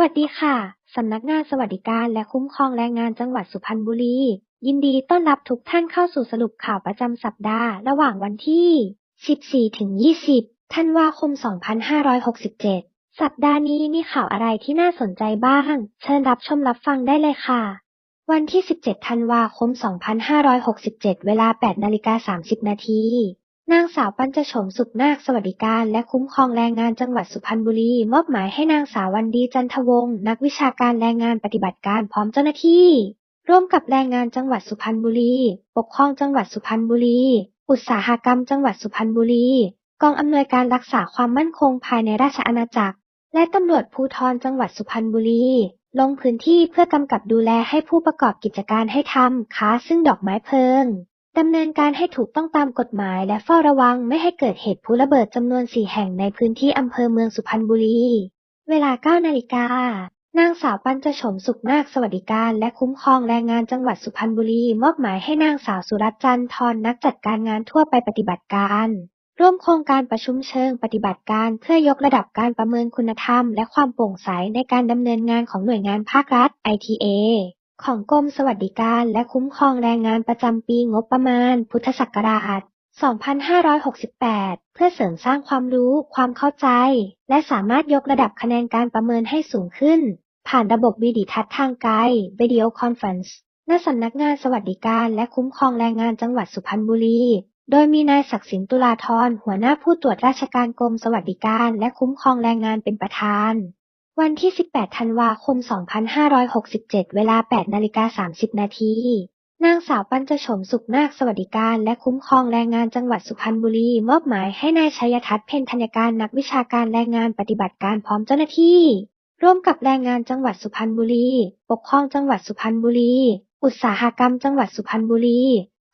วัสดีค่ะ สำนักงานสวัสดิการและคุ้มครองแรงงานจังหวัดสุพรรณบุรี ยินดีต้อนรับทุกท่านเข้าสู่สรุปข่าวประจำสัปดาห์ระหว่างวันที่ 14 ถึง 20 ธันวาคม 2567 สัปดาห์นี้มีข่าวอะไรที่น่าสนใจบ้าง เชิญรับชมรับฟังได้เลยค่ะ วันที่ 17 ธันวาคม 2567 เวลา 8 นาฬิกา 30 นาที นางสาวปัญจโฉมสุขนาคสวัสดิการและคุ้มครองแรงงานจังหวัดสุพรรณบุรี มอบหมายให้นางสาววันดีจันทวงศ์นักวิชาการแรงงานปฏิบัติการพร้อมเจ้าหน้าที่ ร่วมกับแรงงานจังหวัดสุพรรณบุรี ปกครองจังหวัดสุพรรณบุรี อุตสาหกรรมจังหวัดสุพรรณบุรี กองอำนวยการรักษาความมั่นคงภายในราชอาณาจักร และตำรวจภูธรจังหวัดสุพรรณบุรี ลงพื้นที่เพื่อกำกับดูแลให้ผู้ประกอบกิจการให้ทำค้าซึ่งดอกไม้เพลิง ดำเนินการให้ถูกต้องตามกฎหมายและเฝ้าระวังไม่ให้เกิดเหตุพลุระเบิดจำนวนสี่แห่งในพื้นที่อำเภอเมืองสุพรรณบุรี เวลา 9 นาฬิกา นางสาวปัญจโฉมสุขนาคสวัสดิการและคุ้มครองแรงงานจังหวัดสุพรรณบุรี มอบหมายให้นางสาวสุรัตจันทร์นักจัดการงานทั่วไปปฏิบัติการ ร่วมโครงการประชุมเชิงปฏิบัติการเพื่อยกระดับการประเมินคุณธรรม และความโปร่งใสในการดำเนินงานของหน่วยงานภาครัฐ ITA ของกรมสวัสดิการและคุ้มครองแรงงานประจำปีงบประมาณ พุทธศักราช 2568 เพื่อเสริมสร้างความรู้ ความเข้าใจ และสามารถยกระดับคะแนนการประเมินให้สูงขึ้น ผ่านระบบวิดีทัศน์ทางไกล Video Conference ณสำนักงานสวัสดิการและคุ้มครองแรงงานจังหวัดสุพรรณบุรี โดยมีนายศักดิ์สินตุลาธรหัวหน้าผู้ตรวจราชการกรมสวัสดิการและคุ้มครองแรงงานเป็นประธาน วันที่ 18 ธันวาคม 2567 เวลา 8 นาฬิกา 30 นาที นางสาวปัญจโฉมสุขนาคสวัสดิการและคุ้มครองแรงงานจังหวัดสุพรรณบุรี มอบหมายให้นายชัยทัศน์เพ็ญธัญการนักวิชาการแรงงานปฏิบัติการพร้อมเจ้าหน้าที่ ร่วมกับแรงงานจังหวัดสุพรรณบุรี ปกครองจังหวัดสุพรรณบุรี อุตสาหกรรมจังหวัดสุพรรณบุรี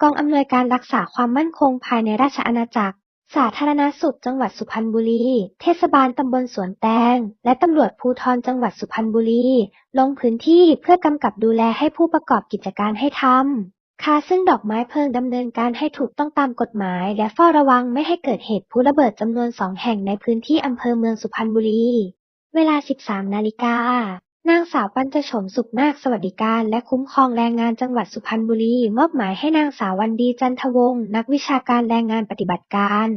กองอำนวยการรักษาความมั่นคงภายในราชอาณาจักร สาธารณสุขจังหวัดสุพรรณบุรี เทศบาลตำบลสวนแตง และตำรวจภูธรจังหวัดสุพรรณบุรี ลงพื้นที่เพื่อกำกับดูแลให้ผู้ประกอบกิจการให้ทำค้าซึ่งดอกไม้เพลิงดำเนินการให้ถูกต้องตามกฎหมาย และเฝ้าระวังไม่ให้เกิดเหตุพลุระเบิดจำนวนสองแห่งในพื้นที่อำเภอเมืองสุพรรณบุรี เวลา 13 นาฬิกา นางสาวปัญจโฉมสุขนาคสวัสดิการและคุ้มครองแรงงานจังหวัดสุพรรณบุรี มอบหมายให้นางสาววันดีจันทวงศ์นักวิชาการแรงงานปฏิบัติการ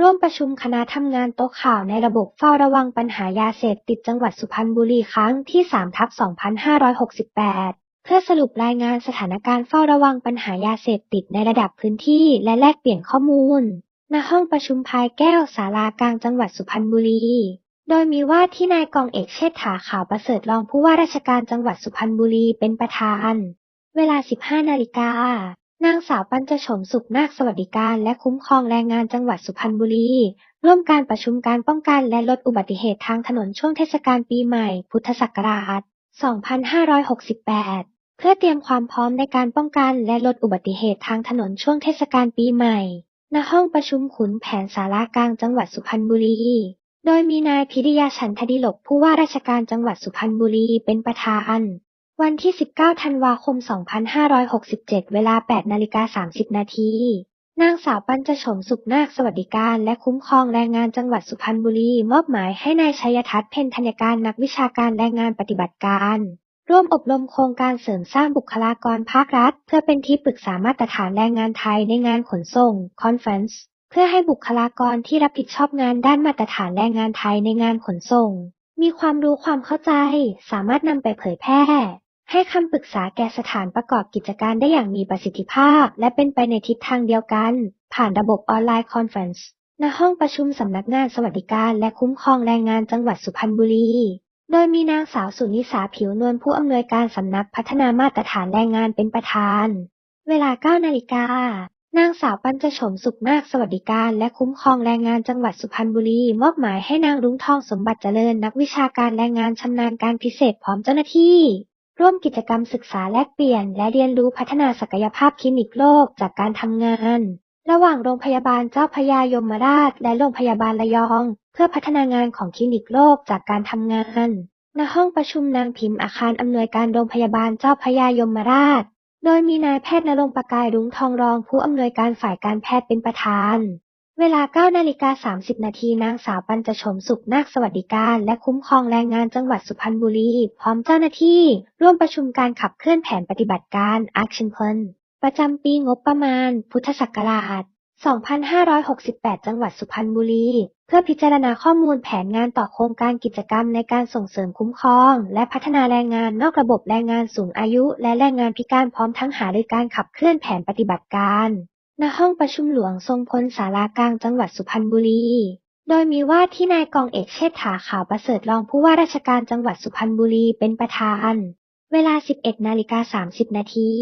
ร่วมประชุมคณะทำงานโต๊ะข่าวในระบบเฝ้าระวังปัญหายาเสพติดจังหวัดสุพรรณบุรีครั้งที่3ทับ2568 เพื่อสรุปรายงานสถานการณ์เฝ้าระวังปัญหายาเสพติดในระดับพื้นที่และแลกเปลี่ยนข้อมูล ณห้องประชุมภายแก้วศาลากลางจังหวัดสุพรรณบุรี โดยมีว่าที่นายกองเอกเชษฐาขาวประเสริฐรองผู้ว่าราชการจังหวัดสุพรรณบุรีเป็นประธาน เวลา 15 นาฬิกา นางสาวปัญจโฉมสุขนาคสวัสดิการและคุ้มครองแรงงานจังหวัดสุพรรณบุรี ร่วมการประชุมการป้องกันและลดอุบัติเหตุทางถนนช่วงเทศกาลปีใหม่ พุทธศักราช 2568 เพื่อเตรียมความพร้อมในการป้องกันและลดอุบัติเหตุทางถนนช่วงเทศกาลปีใหม่ ณ ห้องประชุมขุนแผนศาลากลางจังหวัดสุพรรณบุรี โดยมีนายพิริยาฉันทดิลกผู้ว่าราชการจังหวัดสุพรรณบุรีเป็นประธาน วันที่ 19 ธันวาคม 2567 เวลา 8 นาฬิกา 30 นาที นางสาวปัญจโฉมสุขนาคสวัสดิการและคุ้มครองแรงงานจังหวัดสุพรรณบุรี มอบหมายให้นายชัยทัศน์เพ็ญธัญการนักวิชาการแรงงานปฏิบัติการ ร่วมอบรมโครงการเสริมสร้างบุคลากรภาครัฐ เพื่อเป็นที่ปรึกษามาตรฐานแรงงานไทยในงานขนส่งคอนเฟรนซ์ เพื่อให้บุคลากรที่รับผิดชอบงานด้านมาตรฐานแรงงานไทยในงานขนส่ง มีความรู้ความเข้าใจ สามารถนำไปเผยแพร่ ให้คำปรึกษาแก่สถานประกอบกิจการได้อย่างมีประสิทธิภาพ และเป็นไปในทิศทางเดียวกัน ผ่านระบบออนไลน์คอนเฟรนซ์ณห้องประชุมสำนักงานสวัสดิการและคุ้มครองแรงงานจังหวัดสุพรรณบุรี โดยมีนางสาวสุนิสาผิวนวลผู้อำนวยการสำนักพัฒนามาตรฐานแรงงานเป็นประธาน เวลา 9 นาฬิกา นางสาวปัญจโฉม สุขนาค สวัสดิการ และคุ้มครองแรงงานจังหวัดสุพรรณบุรี มอบหมายให้นางรุ้งทองสมบัติเจริญ นักวิชาการแรงงานชำนาญการพิเศษพร้อมเจ้าหน้าที่ ร่วมกิจกรรมศึกษาแลกเปลี่ยน และเรียนรู้พัฒนาศักยภาพคลินิกโลกจากการทำงาน ระหว่างโรงพยาบาลเจ้าพยายมราช และโรงพยาบาลระยอง เพื่อพัฒนางานของคลินิกโลกจากการทำงานณห้องประชุมนางพิมพ์อาคารอำนวยการโรงพยาบาลเจ้าพยายมราช โดยมีนายแพทย์ณรงค์ประกายรุ้งทองรองผู้อำนวยการฝ่ายการแพทย์เป็นประธาน เวลา9นาฬิกา30 นาทีนางสาวปัญจโฉมสุขนาคสวัสดิการและคุ้มครองแรงงานจังหวัดสุพรรณบุรีพร้อมเจ้าหน้าที่ ร่วมประชุมการขับเคลื่อนแผนปฏิบัติการ Action Plan ประจำปีงบประมาณ พุทธศักราช 2568 จังหวัดสุพรรณบุรี พื่อพิจารณาข้อมูลแผนงานต่อโครงการกิจกรรมในการส่งเสริมคุ้มครอง และพัฒนาแรงงานนอกระบบแรงงานสูงอายุ และแรงงานพิการพร้อมทั้งหารือการขับเคลื่อนแผนปฏิบัติการณห้องประชุมหลวงทรงพลศาลากลางจังหวัดสุพรรณบุรี โดยมีว่าที่นายกองเอกเชษฐาขาวประเสริฐรองผู้ว่าราชการจังหวัดสุพรรณบุรีเป็นประธาน เวลา 11นาฬิกา30นาที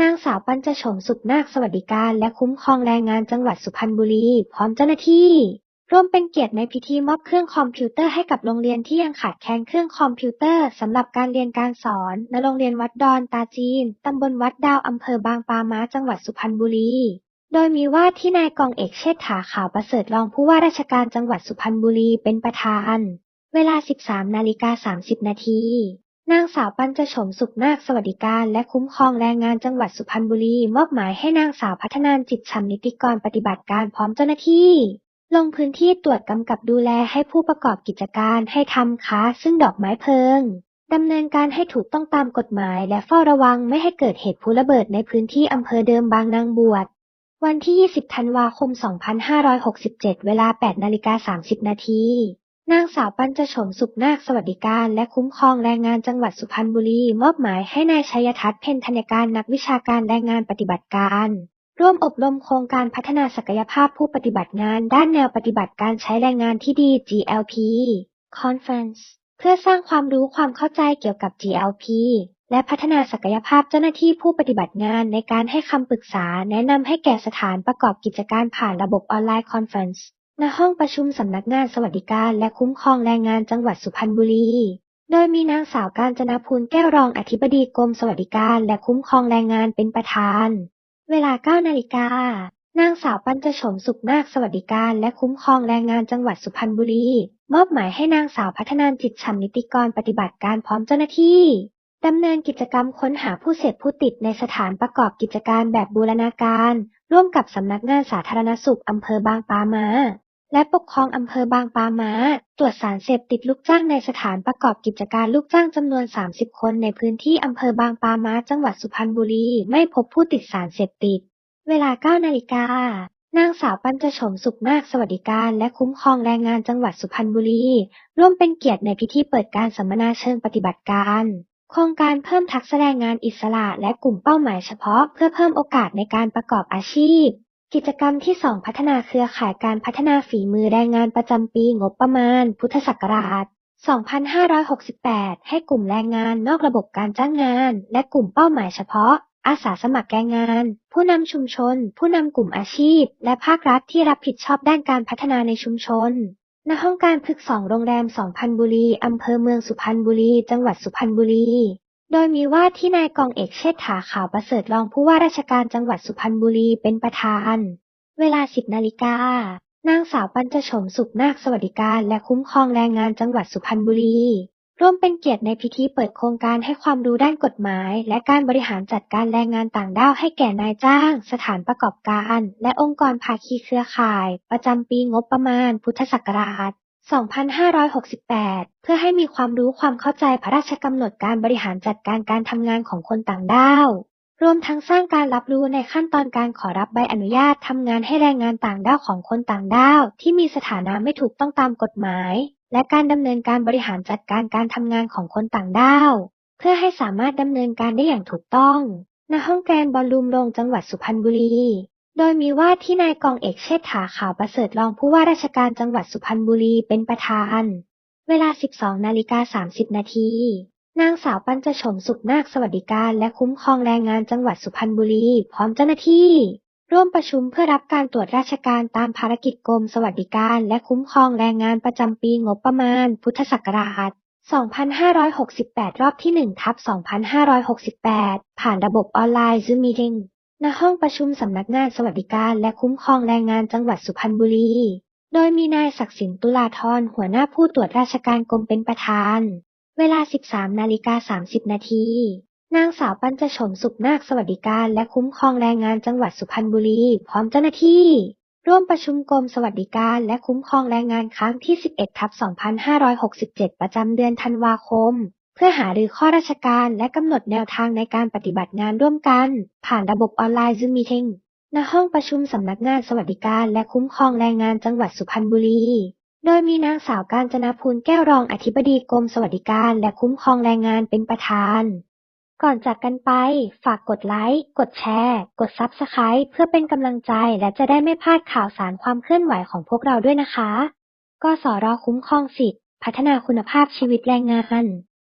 นางสาวปัญจโฉมสุขนาคสวัสดิการและคุ้มครองแรงงานจังหวัดสุพรรณบุรี พร้อมเจ้าหน้าที่ ร่วมเป็นเกียรติในพิธีมอบเครื่องคอมพิวเตอร์ให้กับโรงเรียนที่ยังขาดแคลนเครื่องคอมพิวเตอร์สำหรับการเรียนการสอน ณ โรงเรียนวัดดอนตาจีน ตำบลวัดดาวอำเภอบางปาม้า จังหวัดสุพรรณบุรี โดยมีว่าที่นายกองเอกเชษฐาขาวประเสริฐรองผู้ว่าราชการจังหวัดสุพรรณบุรีเป็นประธาน เวลา 13 นาฬิกา 30 นาทีนางสาวปัญจโฉมสุขนาคสวัสดิการและคุ้มครองแรงงานจังหวัดสุพรรณบุรี มอบหมายให้นางสาวพัฒนานจิตชำนิติกรปฏิบัติการพร้อมเจ้าหน้าที่ ลงพื้นที่ตรวจกำกับดูแลให้ผู้ประกอบกิจการให้ทำค้าซึ่งดอกไม้เพลิงดำเนินการให้ถูกต้องตามกฎหมายและเฝ้าระวังไม่ให้เกิดเหตุพลุระเบิดในพื้นที่อำเภอเดิมบางนางบวช วันที่ 20 ธันวาคม 2567 เวลา 8 นาฬิกา 30 นาที นางสาวปัญจโฉมสุขนาคสวัสดิการและคุ้มครองแรงงานจังหวัดสุพรรณบุรี มอบหมายให้นายชัยทัศน์เพ็ญธัญการนักวิชาการแรงงานปฏิบัติการ ร่วมอบรมโครงการพัฒนาศักยภาพผู้ปฏิบัติงานด้านแนวปฏิบัติการใช้แรงงานที่ดี GLP Conference เพื่อสร้างความรู้ความเข้าใจเกี่ยวกับ GLP และพัฒนาศักยภาพเจ้าหน้าที่ผู้ปฏิบัติงานในการให้คำปรึกษาแนะนำให้แก่สถานประกอบกิจการผ่านระบบออนไลน์คอนเฟรนซ์ณห้องประชุมสำนักงานสวัสดิการและคุ้มครองแรงงานจังหวัดสุพรรณบุรี โดยมีนางสาวการจนาพูลแก้วรองอธิบดีกรมสวัสดิการและคุ้มครองแรงงานเป็นประธาน เวลา9นาฬิกา นางสาวปัญจโฉมสุขนาคสวัสดิการและคุ้มครองแรงงานจังหวัดสุพรรณบุรี มอบหมายให้นางสาวพัฒนานจิตชำนิติกรปฏิบัติการพร้อมเจ้าหน้าที่ดำเนินกิจกรรมค้นหาผู้เสพผู้ติดในสถานประกอบกิจการแบบบูรณาการ ร่วมกับสำนักงานสาธารณสุขอำเภอบางปามา และปกครองอำเภอบางปามาตรวจสารเสพติดลูกจ้างในสถานประกอบกิจการลูกจ้างจำนวน 30 คนในพื้นที่อำเภอบางปามาจังหวัดสุพรรณบุรี ไม่พบผู้ติดสารเสพติด เวลา 9 นาฬิกา นางสาวปัญจโฉมสุขนาคสวัสดิการและคุ้มครองแรงงานจังหวัดสุพรรณบุรี ร่วมเป็นเกียรติในพิธีเปิดการสัมมนาเชิงปฏิบัติการโครงการเพิ่มทักษะแรงงานอิสระและกลุ่มเป้าหมายเฉพาะ เพื่อเพิ่มโอกาสในการประกอบอาชีพ กิจกรรมที่ 2 พัฒนาเครือข่ายการพัฒนาฝีมือแรงงานประจำปีงบประมาณ พุทธศักราช 2568 ให้กลุ่มแรงงานนอกระบบการจ้างงาน และกลุ่มเป้าหมายเฉพาะ อาสาสมัครแรงงาน ผู้นำชุมชน ผู้นำกลุ่มอาชีพ และภาครัฐที่รับผิดชอบด้านการพัฒนาในชุมชนณห้องการพึกสองโรงแรมสองพันบุรี อำเภอเมืองสุพรรณบุรี จังหวัดสุพรรณบุรี โดยมีว่าที่นายกองเอกเชษฐาขาวประเสริฐรองผู้ว่าราชการจังหวัดสุพรรณบุรีเป็นประธาน เวลาสิบนาฬิกา นางสาวปัญจโฉมสุขนาคสวัสดิการและคุ้มครองแรงงานจังหวัดสุพรรณบุรี ร่วมเป็นเกียรติในพิธีเปิดโครงการให้ความรู้ด้านกฎหมาย และการบริหารจัดการแรงงานต่างด้าวให้แก่นายจ้าง สถานประกอบการ และองค์กรภาคีเครือข่าย ประจำปีงบประมาณพุทธศักราช 2568 เพื่อให้มีความรู้ความเข้าใจพระราชกำหนดการบริหารจัดการการทำงานของคนต่างด้าว รวมทั้งสร้างการรับรู้ในขั้นตอนการขอรับใบอนุญาตทำงานให้แรงงานต่างด้าวของคนต่างด้าว ที่มีสถานะไม่ถูกต้องตามกฎหมาย และการดำเนินการบริหารจัดการการทำงานของคนต่างด้าว เพื่อให้สามารถดำเนินการได้อย่างถูกต้อง ณ ห้องแกรนบอลลูมโรงจังหวัดสุพรรณบุรี โดยมีว่าที่นายกองเอกเชษฐาขาวประเสริฐรองผู้ว่าราชการจังหวัดสุพรรณบุรีเป็นประธาน เวลา 12 นาฬิกา 30 นาที นางสาวปัญจโฉมสุขนาคสวัสดิการและคุ้มครองแรงงานจังหวัดสุพรรณบุรีพร้อมเจ้าหน้าที่ ร่วมประชุมเพื่อรับการตรวจราชการตามภารกิจกรมสวัสดิการและคุ้มครองแรงงานประจำปีงบประมาณ พุทธศักราช 2568 รอบที่1ทับ2568 ผ่านระบบออนไลน์ Zoom Meeting ณห้องประชุมสำนักงานสวัสดิการและคุ้มครองแรงงานจังหวัดสุพรรณบุรี โดยมีนายศักดิ์สินตุลาธรหัวหน้าผู้ตรวจราชการกรมเป็นประธาน เวลา 13นาฬิกา30 นาที นางสาวปัญจโฉมสุขนาคสวัสดิการและคุ้มครองแรงงานจังหวัดสุพรรณบุรี พร้อมเจ้าหน้าที่ ร่วมประชุมกรมสวัสดิการและคุ้มครองแรงงานครั้งที่ 11ทับ2567 ประจำเดือนธันวาคม พื่อหารือข้อราชการและกำหนดแนวทางในการปฏิบัติงานร่วมกัน ผ่านระบบออนไลน์ Zoom Meeting ณห้องประชุมสำนักงานสวัสดิการและคุ้มครองแรงงานจังหวัดสุพรรณบุรี โดยมีนางสาวกาญจนาภูลแก้วรองอธิบดีกรมสวัสดิการและคุ้มครองแรงงานเป็นประธาน ก่อนจากกันไป ฝากกดไลค์ กดแชร์ กด Subscribe เพื่อเป็นกำลังใจและจะได้ไม่พลาดข่าวสารความเคลื่อนไหวของพวกเราด้วยนะคะกสรคุ้มครองสิทธิพัฒนาคุณภาพชีวิตแรงงาน